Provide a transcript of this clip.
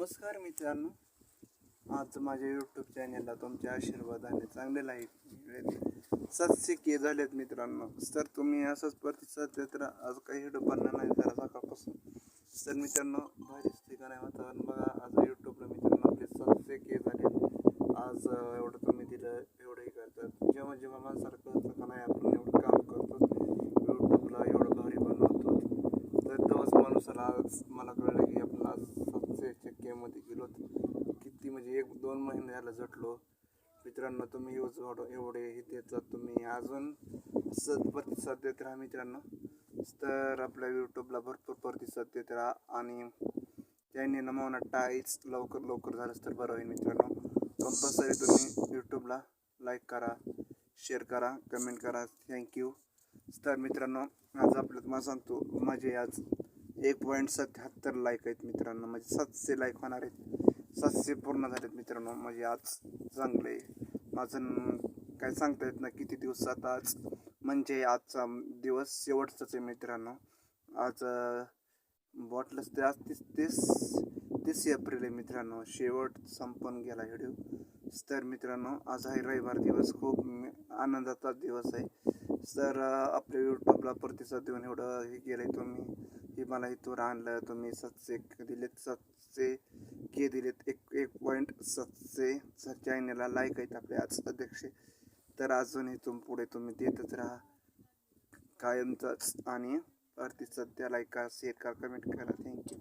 नमस्कार मित्रांनो. आज माझ्या यूट्यूब चॅनलला तुमच्या आशीर्वादाने चांगले लाईक मिळेल. सातशे के झालेत मित्रांनो. तर तुम्ही असंच प्रतिसाद देत राहा. आज काही हिडो बनणार नाही जरा सकाळपासून तर मित्रांनो भारीच ठिकाण आहे वातावरण. बघा आज यूट्यूबला मित्रांनो आपले सातशे के झाले. आज एवढं तुम्ही दिलं एवढं हे करतात. जेव्हा जेव्हा माणसाला कळतं का नाही आपण एवढं काम करतो. यूट्यूबला एवढं भारी बनवतो. तर तोच माणूस आज मला कळलं की आपण आज सातशे टक्क्यामध्ये गेलो किती म्हणजे एक दोन महिने झालं झटलो. मित्रांनो तुम्ही यूज एवढे हे देतात तुम्ही अजून सद प्रतिसाद देत राहा मित्रांनो. तर आपल्या यूट्यूबला भरपूर प्रतिसाद देत राहा आणि त्यांनी नमवणं टाईच लवकर लवकर झालंच तर बरं होईल मित्रांनो. कंपल्सरी तुम्ही यूट्यूबला लाईक करा शेअर करा कमेंट करा. थँक्यू तर मित्रांनो आज आपलं तुम्हाला सांगतो माझे आज एक पॉईंट सत्याहत्तर लाईक आहेत मित्रांनो. म्हणजे सातशे लाईक होणार आहेत. सातशे पूर्ण झालेत मित्रांनो. म्हणजे आज चांगले. माझं काय सांगता येत ना किती दिवसात आज. म्हणजे आजचा दिवस शेवटचाच आहे मित्रांनो. आज बॉटलच ते आज तीस तीस तीस एप्रिल आहे मित्रांनो. शेवट संपून गेला व्हिडिओ. तर मित्रांनो आज आहे रविवार दिवस. खूप आनंदाचा दिवस आहे. तर आपल्या यूट्यूबला प्रतिसाद देऊन एवढं हे केलं तुम्ही. की मला इथवर आणलं तुम्ही सातशे दिलेत सातशे के दिलेत. एक एक पॉईंट सातशे चॅनलला लाईक आहेत आपले आज अध्यक्ष. तर अजून इथून पुढे तुम्ही देतच राहा. कायमचाच. आणि अर्थी सध्या लाईक करा शेअर करा कमेंट करा. थँक्यू